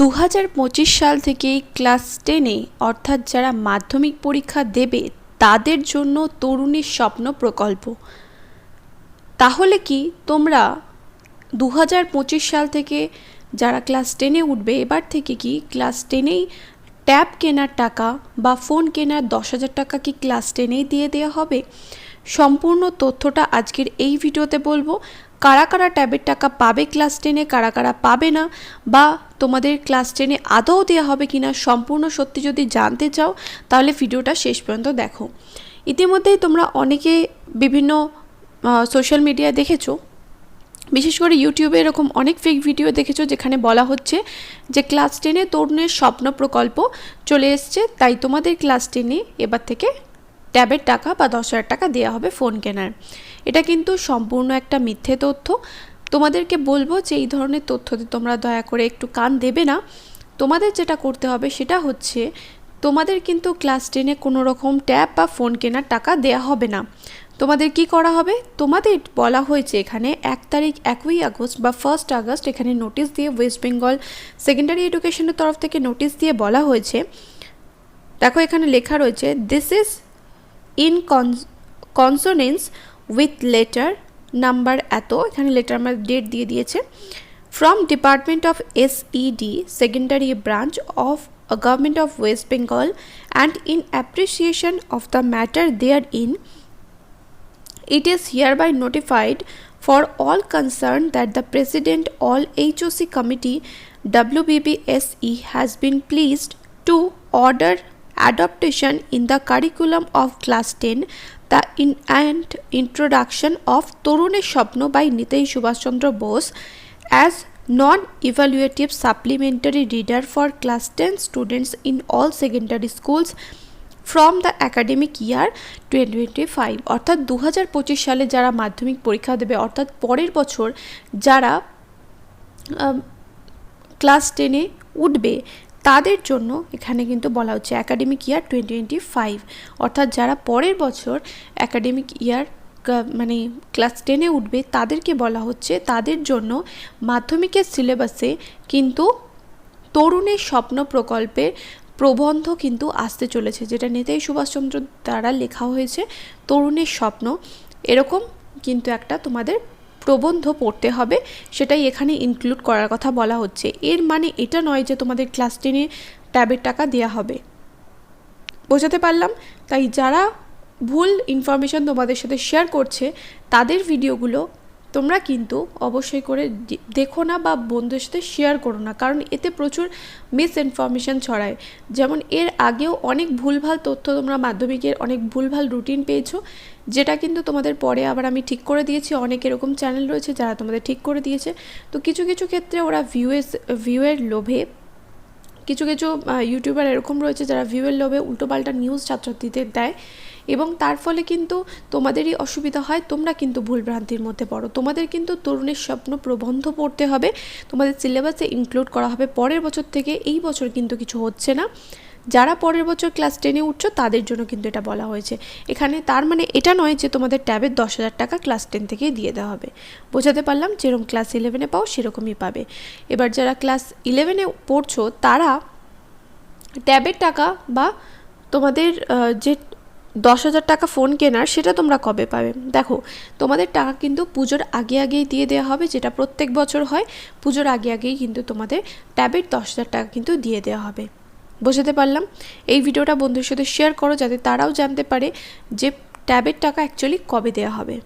দু হাজার পঁচিশ সাল থেকেই ক্লাস টেনে, অর্থাৎ যারা মাধ্যমিক পরীক্ষা দেবে, তাদের জন্য তরুণীর স্বপ্ন প্রকল্প। তাহলে কি তোমরা দু হাজার পঁচিশ সাল থেকে যারা ক্লাস টেনে উঠবে, এবার থেকে কি ক্লাস টেনেই ট্যাব কেনার টাকা বা ফোন কেনার দশ হাজার টাকা কি ক্লাস টেনেই দিয়ে দেওয়া হবে? সম্পূর্ণ তথ্যটা আজকের এই ভিডিওতে বলব। কারা কারা ট্যাবের টাকা পাবে ক্লাস টেনে, কারা কারা পাবে না, বা তোমাদের ক্লাস টেনে আদৌ দেওয়া হবে কিনা সম্পূর্ণ সত্যি যদি জানতে চাও, তাহলে ভিডিওটা শেষ পর্যন্ত দেখো। ইতিমধ্যেই তোমরা অনেকে বিভিন্ন সোশ্যাল মিডিয়ায় দেখেছ। বিশেষ করে ইউটিউবে এরকম অনেক ফেক ভিডিও দেখেছ যেখানে বলা হচ্ছে যে ক্লাস টেনে তরুণের স্বপ্ন প্রকল্প চলে এসছে, তাই তোমাদের ক্লাস টেনে এবার থেকে ট্যাবের টাকা বা দশ হাজার টাকা দেওয়া হবে ফোন কেনার। এটা কিন্তু সম্পূর্ণ একটা মিথ্যে তথ্য। তোমাদেরকে বলব যে এই ধরনের তথ্যতে তোমরা দয়া করে একটু কান দেবে না। তোমাদের যেটা করতে হবে সেটা হচ্ছে, তোমাদের কিন্তু ক্লাস টেনে কোনো রকম ট্যাব বা ফোন কেনার টাকা দেয়া হবে না। তোমাদের কি করা হবে? তোমাদের বলা হয়েছে এখানে এক তারিখ একই আগস্ট বা ফার্স্ট আগস্ট এখানে নোটিশ দিয়ে ওয়েস্ট বেঙ্গল সেকেন্ডারি এডুকেশনের তরফ থেকে নোটিশ দিয়ে বলা হয়েছে। দেখো এখানে লেখা রয়েছে this is in consonance with letter number এত, এখানে লেটার আমার ডেট দিয়ে দিয়েছে। From department of SED secondary branch of a government of West Bengal and in appreciation of the matter therein it is hereby notified for all concern that the president all H O C committee W BB S E has been pleased to order adaptation in the curriculum of class 10 the in and introduction of Toruner Shapno by Nitei Subhash Chandra Bose as non-evaluative supplementary reader for class 10 students in all secondary schools from the academic year twenty twenty five অর্থাৎ দু হাজার পঁচিশ সালে যারা মাধ্যমিক পরীক্ষা দেবে অর্থাৎ পরের বছর যারা ক্লাস টেনে উঠবে তাদের জন্য এখানে কিন্তু বলা হচ্ছে academic year twenty twenty five অর্থাৎ যারা পরের বছর অ্যাকাডেমিক ইয়ার মানে ক্লাস টেনে উঠবে, তাদেরকে বলা হচ্ছে তাদের জন্য মাধ্যমিকের সিলেবাসে কিন্তু তরুণের স্বপ্ন প্রকল্পের প্রবন্ধ কিন্তু আসতে চলেছে, যেটা নেতাই সুভাষচন্দ্র দ্বারা লেখা হয়েছে, তরুণের স্বপ্ন। এরকম কিন্তু একটা তোমাদের প্রবন্ধ পড়তে হবে, সেটাই এখানে ইনক্লুড করার কথা বলা হচ্ছে। এর মানে এটা নয় যে তোমাদের ক্লাস টেনে ট্যাবের টাকা দেওয়া হবে। বোঝাতে পারলাম? তাই যারা ভুল ইনফরমেশন তোমাদের সাথে শেয়ার করছে, তাদের ভিডিওগুলো তোমরা কিন্তু অবশ্যই করে দেখো না বা বন্ধুদের সাথে শেয়ার করো না, কারণ এতে প্রচুর মিস ইনফরমেশান ছড়ায়। যেমন এর আগেও অনেক ভুলভাল তথ্য তোমরা মাধ্যমিকের অনেক ভুলভাল রুটিন পেয়েছ, যেটা কিন্তু তোমাদের পরে আবার আমি ঠিক করে দিয়েছি। অনেক এরকম চ্যানেল রয়েছে যারা তোমাদের ঠিক করে দিয়েছে। তো কিছু কিছু ক্ষেত্রে ওরা ভিউএস ভিউয়ের লোভে, কিছু কিছু ইউটিউবার এরকম রয়েছে যারা ভিউয়ের লোভে উল্টোপাল্টা নিউজ ছাত্রছাত্রীদের দেয়। এবং তার ফলে কিন্তু তোমাদেরই অসুবিধা হয়, তোমরা কিন্তু ভুলভ্রান্তির মধ্যে পড়ো। তোমাদের কিন্তু তরুণের স্বপ্ন প্রবন্ধ পড়তে হবে, তোমাদের সিলেবাসে ইনক্লুড করা হবে। পরের বছর থেকে এই বছর কিন্তু কিছু হচ্ছে না। যারা পরের বছর ক্লাস টেনে উঠছো, তাদের জন্য কিন্তু এটা বলা হয়েছে। এখানে তার মানে এটা নয় যে তোমাদের ট্যাবের দশ হাজার টাকা ক্লাস টেন থেকেই দিয়ে দেওয়া হবে। বোঝাতে পারলাম, যেরকম ক্লাস ইলেভেনে পাও, সেরকমই পাবে। এবার যারা ক্লাস ইলেভেনে পড়ছো, তারা ট্যাবের টাকা বা তোমাদের যে দশ হাজার টাকা ফোন কেনার, সেটা তোমরা কবে পাবে? দেখো, তোমাদের টাকা কিন্তু পুজোর আগে আগেই দিয়ে দেওয়া হবে, যেটা প্রত্যেক বছর হয়, পুজোর আগে আগেই কিন্তু তোমাদের ট্যাবের দশ হাজার টাকা কিন্তু দিয়ে দেওয়া হবে। বোঝাতে পারলাম? এই ভিডিওটা বন্ধুর সাথে শেয়ার করো, যাতে তারাও জানতে পারে যে ট্যাবের টাকা অ্যাকচুয়ালি কবে দেওয়া হবে।